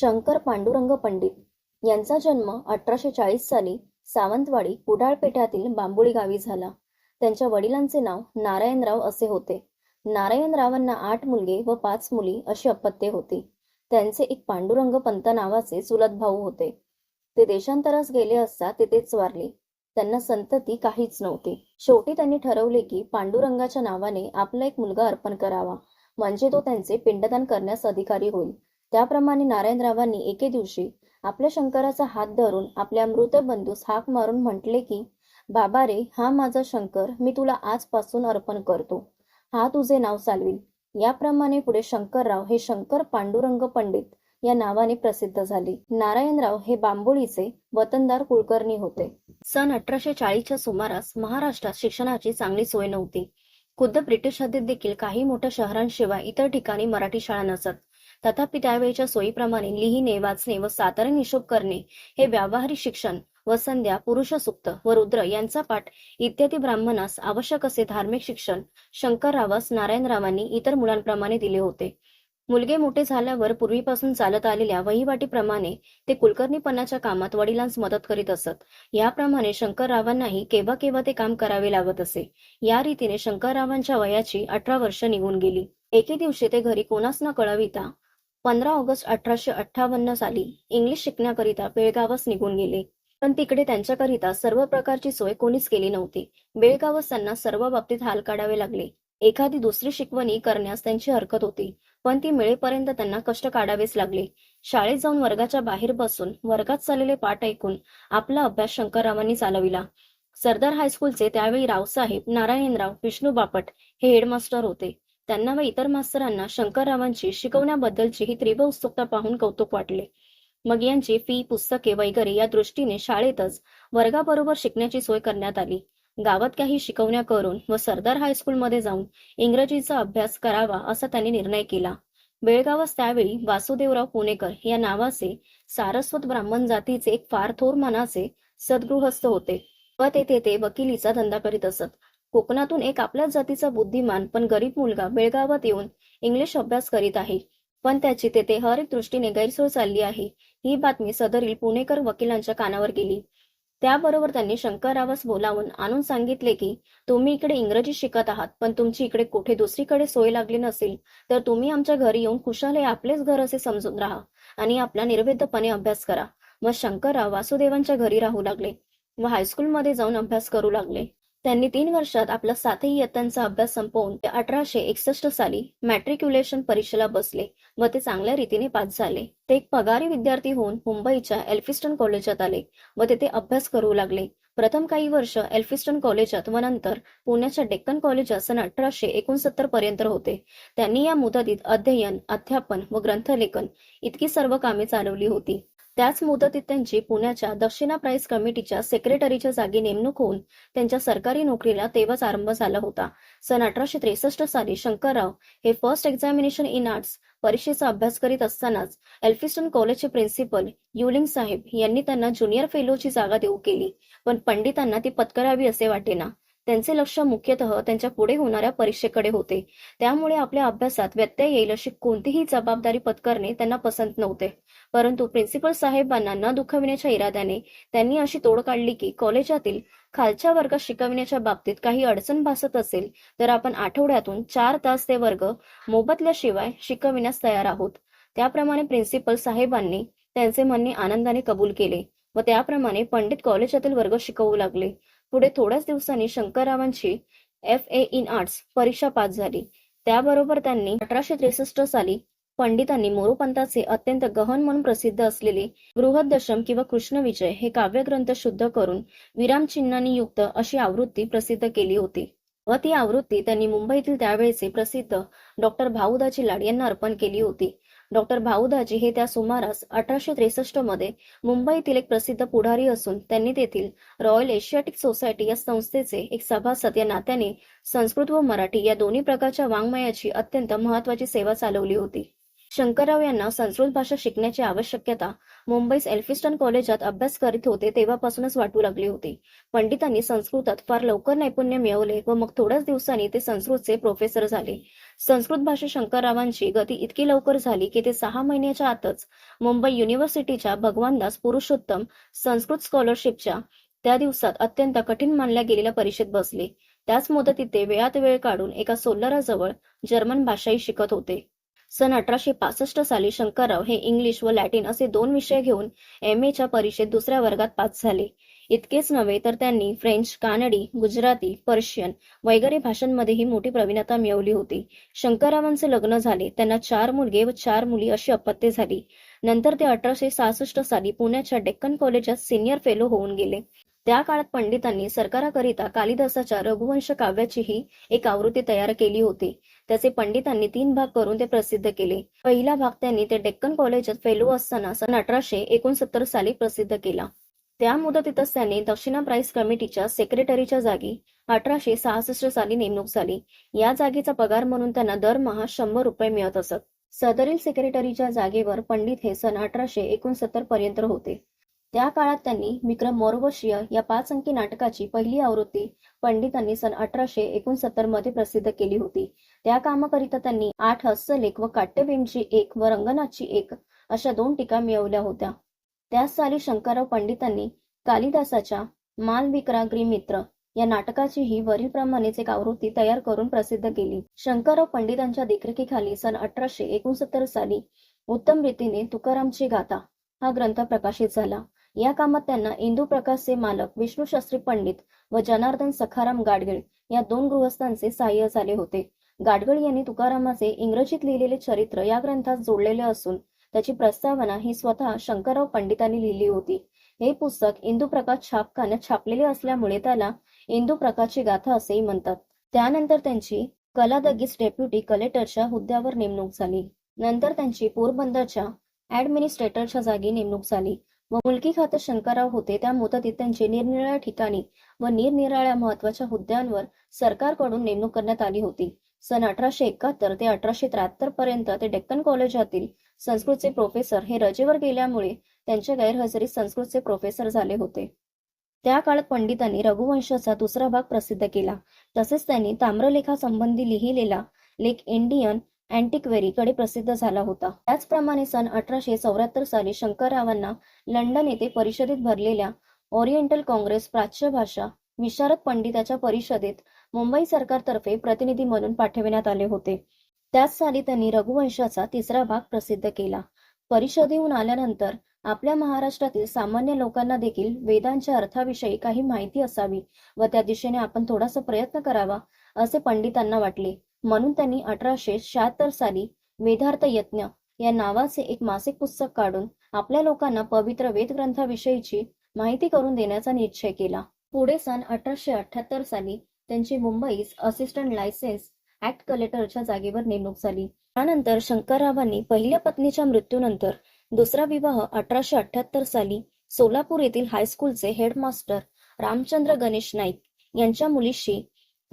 शंकर पांडुरंग पंडित. यांचा जन्म अठराशे चाळीस साली सावंतवाडी कुडाळपेठातील बांबुळी गावी झाला. त्यांच्या वडिलांचे नाव नारायणराव असे होते. नारायणरावांना आठ मुलगे व पाच मुली अशी अपत्ये होती. त्यांचे एक पांडुरंग पंत नावाचे चुलत भाऊ होते. ते देशांतरास गेले असता तेथेच वारले. त्यांना संतती काहीच नव्हती. शेवटी त्यांनी ठरवले की पांडुरंगाच्या नावाने आपला एक मुलगा अर्पण करावा. म्हणजे तो त्यांचे पिंडदान करण्यास अधिकारी होईल. त्याप्रमाणे नारायणरावांनी एके दिवशी आपल्या शंकराचा हात धरून आपल्या मृत बंधूस हाक मारून म्हटले की बाबा रे हा माझा शंकर मी तुला आजपासून अर्पण करतो. हा तुझे नाव चालवील याप्रमाणे पुढे शंकरराव हे शंकर पांडुरंग पंडित या नावाने प्रसिद्ध झाले. नारायणराव हे बांबोळीचे वतनदार कुलकर्णी होते. सन अठराशे चाळीसच्या सुमारास महाराष्ट्रात शिक्षणाची चांगली सोय नव्हती. खुद्द ब्रिटिश हद्दीत देखील काही मोठ्या शहरांशिवाय इतर ठिकाणी मराठी शाळा नसत. तथापि त्यावेळच्या सोयीप्रमाणे लिहिणे वाचणे व साधारण हिशोब करणे हे व्यावहारिक शिक्षण व संध्या पुरुष सुप्त व रुद्र यांचा पाठ इत्यादी ब्राह्मणास आवश्यक असे धार्मिक शिक्षण शंकररावास नारायणरावांनी इतर मुलांप्रमाणे दिले होते. मुलगे मोठे झाल्यावर पूर्वीपासून चालत आलेल्या वहिवाटीप्रमाणे ते कुलकर्णीपणाच्या कामात वडिलांस मदत करीत असत. याप्रमाणे शंकररावांनाही केव्हा केव्हा ते काम करावे लागत असे. या रीतीने शंकररावांच्या वयाची अठरा वर्ष निघून गेली. एके दिवशी ते घरी कोणास न कळविता पंधरा ऑगस्ट अठराशे अठ्ठावन्न साली इंग्लिश शिकण्याकरिता बेळगावास निघून गेले. पण तिकडे त्यांच्याकरिता सर्व प्रकारची सोय कोणीच केली नव्हती. बेळगावास त्यांना सर्व बाबतीत हाल काढावे लागले. एखादी दुसरी शिकवणी करण्यास त्यांची हरकत होती. पण ती मिळेपर्यंत त्यांना कष्ट काढावेच लागले. शाळेत जाऊन वर्गाच्या बाहेर बसून वर्गात चाललेले पाठ ऐकून आपला अभ्यास शंकररावांनी चालविला. सरदार हायस्कूलचे त्यावेळी रावसाहेब नारायणराव विष्णू बापट हे हेडमास्टर होते. त्यांना व इतर मास्तरांना शंकररावांची शिकवण्याबद्दलची ही तीव्र उत्सुकता पाहून कौतुक वाटले. मग यांची फी पुस्तके वगैरे या दृष्टीने शाळेतच वर्गाबरोबर शिकण्याची सोय करण्यात आली. गावात काही शिकवण्या करून व सरदार हायस्कूलमध्ये जाऊन इंग्रजीचा अभ्यास करावा असा त्यांनी निर्णय केला. बेळगावास त्यावेळी वासुदेवराव पुणेकर या नावाचे सारस्वत ब्राह्मण जातीचे एक फार थोर मनाचे सद्गृहस्थ होते. व तेथे ते वकिलीचा धंदा करीत असत. कोकणातून एक आपल्याच जातीचा बुद्धिमान पण गरीब मुलगा बेळगावात येऊन इंग्लिश अभ्यास करीत आहे. पण त्याची तेथे हर एक दृष्टीने गैरसोय चालली आहे. ही बातमी सदरील पुणेकर वकिलांच्या कानावर गेली. त्याबरोबर त्यांनी शंकररावास बोलावून आणून सांगितले की तुम्ही इकडे इंग्रजी शिकत आहात पण तुमची इकडे कुठे दुसरीकडे सोय लागली नसेल तर तुम्ही आमच्या घरी येऊन खुशाल हे आपलेच घर असे समजून राहा आणि आपला निर्वेदपणे अभ्यास करा. मग शंकरराव वासुदेवांच्या घरी राहू लागले व हायस्कूलमध्ये जाऊन अभ्यास करू लागले. त्यांनी तीन वर्षात आपला सातही इयत्तांचा अभ्यास संपवून ते अठराशे एकसष्ट साली मॅट्रिक्युलेशन परीक्षेला बसले व ते चांगल्या रीतीने पास झाले. ते एक पगारी विद्यार्थी होऊन मुंबईच्या एल्फिस्टन कॉलेजात आले व तेथे अभ्यास करू लागले. प्रथम काही वर्ष एल्फिस्टन कॉलेजात व नंतर पुण्याच्या डेक्कन कॉलेजात सन अठराशे एकोणसत्तर पर्यंत होते. त्यांनी या मुदतीत अध्ययन अध्यापन व ग्रंथलेखन इतकी सर्व कामे चालवली होती. त्याच मुदतीत त्यांची पुण्याच्या दक्षिणा प्राईस कमिटीच्या सेक्रेटरीच्या जागी नेमणूक होऊन त्यांच्या सरकारी नोकरीला तेव्हाच आरंभ झाला होता. सन अठराशे त्रेसष्ट साली शंकरराव हे फर्स्ट एक्झामिनेशन इन आर्ट्स परीक्षेचा अभ्यास करीत असतानाच एल्फिस्टन कॉलेजचे प्रिन्सिपल युलिंग साहेब यांनी त्यांना ज्युनियर फेलोची जागा देऊ केली. पण पंडितांना ती पत्करावी असे वाटेना. त्यांचे लक्ष मुख्यतः त्यांच्या पुढे होणाऱ्या परीक्षेकडे होते. त्यामुळे आपल्या अभ्यासात व्यत्यय येईल अशी कोणतीही जबाबदारी पत्करणे त्यांना पसंत नव्हते. परंतु प्रिन्सिपल साहेबांना न दुखविण्याच्या इराद्याने त्यांनी अशी तोड काढली की कॉलेजातील खालच्या वर्गात शिकविण्याच्या बाबतीत काही अडचण भासत असेल तर आपण आठवड्यातून चार तास ते वर्ग मोबदल्याशिवाय शिकविण्यास तयार आहोत. त्याप्रमाणे प्रिन्सिपल साहेबांनी त्यांचे म्हणणे आनंदाने कबूल केले व त्याप्रमाणे पंडित कॉलेजातील वर्ग शिकवू लागले. पुढे थोड्याच दिवसांनी शंकररावांची एफ ए इन आर्ट्स परीक्षा पास झाली. त्याबरोबर त्यांनी अठराशे त्रेसष्ट साली पंडितांनी मोरोपंताचे अत्यंत गहन म्हणून प्रसिद्ध असलेले बृहदशम किंवा कृष्णविजय हे काव्यग्रंथ शुद्ध करून विरामचिन्हांनी युक्त अशी आवृत्ती प्रसिद्ध केली होती. व ती आवृत्ती त्यांनी मुंबईतील त्यावेळेचे प्रसिद्ध डॉक्टर भाऊदाजी लाड यांना अर्पण केली होती. डॉक्टर भाऊदाजी हे त्या सुमारास अठराशे त्रेसष्टमध्ये मुंबईतील एक प्रसिद्ध पुढारी असून त्यांनी तेथील रॉयल एशियाटिक सोसायटी या संस्थेचे एक सभासद या नात्याने संस्कृत व मराठी या दोन्ही प्रकारच्या वाङ्मयाची अत्यंत महत्वाची सेवा चालवली होती. शंकरराव यांना संस्कृत भाषा शिकण्याची आवश्यकता मुंबईस एल्फिस्टन कॉलेजात अभ्यास करीत होते तेव्हापासूनच वाटू लागली होती. पंडितांनी संस्कृतात फार लवकर नैपुण्य मिळवले व मग थोड्याच दिवसांनी ते संस्कृतचे प्रोफेसर झाले. संस्कृत भाषा शंकररावांची गती इतकी लवकर झाली की ते सहा महिन्याच्या आतच मुंबई युनिव्हर्सिटीच्या भगवानदास पुरुषोत्तम संस्कृत स्कॉलरशिपच्या त्या दिवसात अत्यंत कठीण मानल्या गेलेल्या परीक्षेत बसले. त्याच मुदतीत ते वेळात वेळ काढून एका सोल्लराजवळ जर्मन भाषाही शिकत होते. सन अठराशे पासष्ट साली शंकरराव हे इंग्लिश व लॅटिन असे दोन विषय घेऊन एम एच्या परीक्षेत दुसऱ्या वर्गात पास झाले. इतकेच नव्हे तर त्यांनी फ्रेंच कानडी गुजराती पर्शियन वगैरे भाषांमध्येही मोठी प्रवीणता मिळवली होती. शंकररावांचे लग्न झाले त्यांना चार मुलगे व चार मुली अशी अपत्ये झाली. नंतर ते अठराशे सहासष्ट साली पुण्याच्या डेक्कन कॉलेजात सिनियर फेलो होऊन गेले. त्या काळात पंडितांनी सरकाराकरिता कालिदासाच्या रघुवंश काव्याचीही एक आवृत्ती तयार केली होती. त्याचे पंडितांनी तीन भाग करून ते प्रसिद्ध केले. पहिला भाग त्यांनी ते डेक्कन कॉलेजात फेलो असताना सन अठराशे एकोणसत्तर साली प्रसिद्ध केला. त्या मुदतीतच त्यांनी दक्षिणा प्राईस कमिटीच्या सेक्रेटरीच्या जागी अठराशे सहासष्ट साली नेमणूक झाली. या जागेचा पगार म्हणून त्यांना दरमहा शंभर रुपये मिळत असत. सदरील सेक्रेटरीच्या जागेवर पंडित हे सन अठराशे एकोणसत्तर पर्यंत होते. त्या काळात त्यांनी विक्रम मोरवशीय या पाच अंकी नाटकाची पहिली आवृत्ती पंडितांनी सन अठराशे एकोणसत्तरमध्ये प्रसिद्ध केली होती. त्या कामाकरिता त्यांनी आठ हस्तलेख व काट्यभीमची एक व रंगनाथची एक अशा दोन टीका मिळवल्या होत्या. त्याच साली शंकरराव पंडितांनी कालिदासाच्या मालविक्राग्रिमित्र या नाटकाचीही वरीलप्रमाणेच एक आवृत्ती तयार करून प्रसिद्ध केली. शंकरराव पंडितांच्या देखरेखीखाली सन अठराशे एकोणसत्तर साली उत्तम रीतीने तुकारामची गाथा हा ग्रंथ प्रकाशित झाला. या कामात त्यांना इंदू प्रकाशचे मालक विष्णू शास्त्री पंडित व जनार्दन सखाराम गाडगीळ या दोन गृहस्थांचे सहाय्य झाले होते. गाडगळ यांनी तुकारामाचे इंग्रजीत लिहिलेले चरित्र या ग्रंथात जोडलेले असून त्याची प्रस्तावना ही स्वतः शंकरराव पंडितांनी लिहिली होती. हे पुस्तक इंदू प्रकाश छापखान्यात छापलेले असल्यामुळे त्याला इंदू प्रकाशची गाथा असेही म्हणतात. त्यानंतर त्यांची कलादगीस डेप्युटी कलेक्टरच्या हुद्द्यावर नेमणूक झाली. नंतर त्यांची पोरबंदरच्या ऍडमिनिस्ट्रेटरच्या जागी नेमणूक झाली व मुलकी खाते शंकरराव होते त्या मुदतीत त्यांची निरनिराळ्या ठिकाणी व निरनिराळ्या महत्त्वाच्या हुद्द्यांवर सरकारकडून नेमणूक करण्यात आली होती. सन अठराशे एकाहत्तर ते अठराशे त्र्याहत्तर पर्यंत ते डेक्कन कॉलेजातील संस्कृतचे प्रोफेसर हे रजेवर गेल्यामुळे त्यांच्या गैरहजेरीत संस्कृतचे प्रोफेसर झाले होते. त्या काळात पंडितांनी रघुवंशाचा दुसरा भाग प्रसिद्ध केला. तसेच त्यांनी ताम्रलेखासंबंधी लिहिलेला लेख इंडियन अँटिक्वेरी कडे प्रसिद्ध झाला होता. त्याचप्रमाणे सन अठराशे चौऱ्याहत्तर साली शंकररावांना लंडन येथे परिषदेत भरलेल्या ओरिएंटल काँग्रेस प्राच्य भाषा विशारद पंडिताच्या परिषदेत मुंबई सरकारतर्फे प्रतिनिधी म्हणून पाठविण्यात आले होते. त्याच साली त्यांनी रघुवंशाचा तिसरा भाग प्रसिद्ध केला. परिषदेहून आल्यानंतर आपल्या महाराष्ट्रातील सामान्य लोकांना देखील वेदांच्या अर्थाविषयी काही माहिती असावी व त्या दिशेने आपण थोडासा प्रयत्न करावा असे पंडितांना वाटले. म्हणून त्यांनी अठराशे शहात्तर साली वेदार्थ यज्ञ या नावाचे एक मासिक पुस्तक काढून आपल्या लोकांना पवित्र वेद ग्रंथाविषयीची माहिती करून देण्याचा निश्चय केला. पुढे सन अठराशे अठ्याहत्तर साली त्यांची मुंबईस असिस्टंट लायसेन्स ऍक्ट कलेक्टरच्या जागेवर नेमणूक झाली. त्यानंतर शंकररावांनी पहिल्या पत्नीच्या मृत्यूनंतर दुसरा विवाह अठराशे अठ्याहत्तर साली सोलापूर येथील हायस्कूलचे हेडमास्टर रामचंद्र गणेश नाईक यांच्या मुलीशी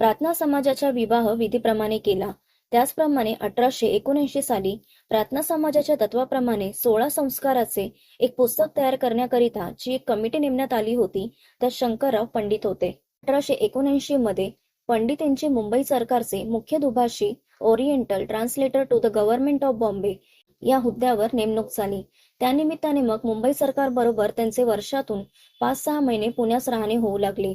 प्रार्थना समाजाच्या विवाह विधीप्रमाणे केला. त्याचप्रमाणे अठराशे एकोणऐंशी साली प्रार्थना समाजाच्या तत्वाप्रमाणे सोळा संस्काराचे एक पुस्तक तयार करण्याकरिता जी एक कमिटी नेमण्यात आली होती त्यात शंकरराव पंडित होते. अठराशे एकोणऐंशी मध्ये पंडित यांची मुंबई सरकारचे मुख्य दुभाषी oriental translator to the government of Bombay या हुद्द्यावर नेमणूक झाली. त्यानिमित्ताने मग मुंबई सरकार बरोबर त्यांचे वर्षातून पाच सहा महिने पुण्यास राहणे होऊ लागले.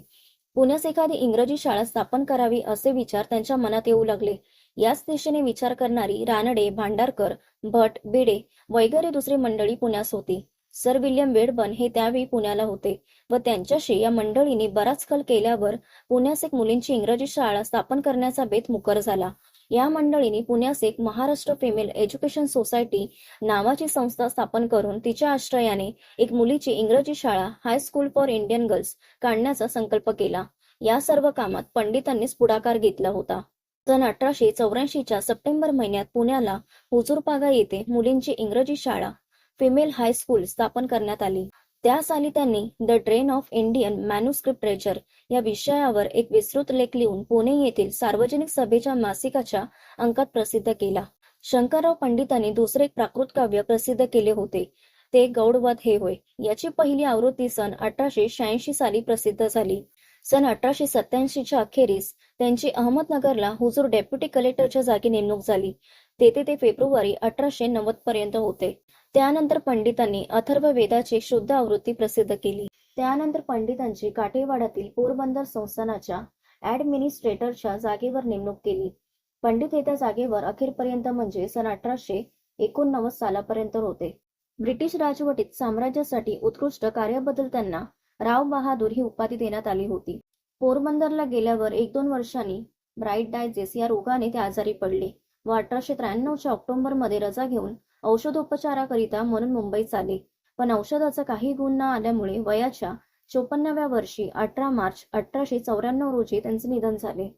पुण्यास एखादी इंग्रजी शाळा स्थापन करावी असे विचार त्यांच्या मनात येऊ लागले. याच दिशेने विचार करणारी रानडे भांडारकर भट बेडे वगैरे दुसरी मंडळी पुण्यास होती. सर विल्यम वेडबन हे त्यावेळी पुण्याला होते व त्यांच्याशी या मंडळीने बराच कल केल्यावर पुण्यास एक मुलींची इंग्रजी शाळा स्थापन करण्याचा बेत मुकर झाला. या मंडळीने पुण्यास एक महाराष्ट्र फिमेल एज्युकेशन सोसायटी नावाची संस्था स्थापन करून तिच्या आश्रयाने एक मुलीची इंग्रजी शाळा हायस्कूल फॉर इंडियन गर्ल्स काढण्याचा संकल्प केला. या सर्व कामात पंडितांनीच पुढाकार घेतला होता. सन अठराशे चौऱ्याऐंशीच्या सप्टेंबर महिन्यात पुण्याला हुजूरपागा येथे मुलींची इंग्रजी शाळा फिमेल हायस्कूल स्थापन करण्यात आली. त्या साली त्यांनी the drain of Indian manuscript treasure या विषयावर एक विस्तृत लेख लिहून पुणे येथील सार्वजनिक सभेच्या मासिकाच्या अंकात प्रसिद्ध केला. शंकरराव पंडितांनी दुसरे एक प्राकृत काव्य प्रसिद्ध केले होते. ते गौडवध हे होय. याची पहिली आवृत्ती सन अठराशे शहाऐंशी साली प्रसिद्ध झाली. सन अठराशे सत्याऐंशीच्या अखेरीस त्यांची अहमदनगरला हुजूर डेप्युटी कलेक्टरच्या जागी नेमणूक झाली. तेथे ते फेब्रुवारी अठराशे नव्वद पर्यंत होते. त्यानंतर पंडितांनी अथर्व वेदाची शुद्ध आवृत्ती प्रसिद्ध केली. त्यानंतर पंडितांची काठेवाड्यातील पोरबंदर संस्थानाच्या ऍडमिनिस्ट्रेटरच्या जागेवर नेमणूक केली. पंडित हे त्या जागेवर अखेरपर्यंत म्हणजे सन अठराशे एकोणनव्वद सालापर्यंत होते. ब्रिटिश राजवटीत साम्राज्यासाठी उत्कृष्ट कार्याबद्दल त्यांना राव बहादूर ही उपाधी देण्यात आली होती. पोरबंदरला गेल्यावर एक दोन वर्षांनी ब्राईट डायजेस या रोगाने ते आजारी पडले. व अठराशे त्र्याण्णवच्या ऑक्टोबरमध्ये रजा घेऊन औषधोपचाराकरिता म्हणून मुंबईत आले पण औषधाचा काही गुण न आल्यामुळे वयाच्या चोपन्नाव्या वर्षी अठरा मार्च अठराशे चौऱ्याण्णव रोजी त्यांचे निधन झाले.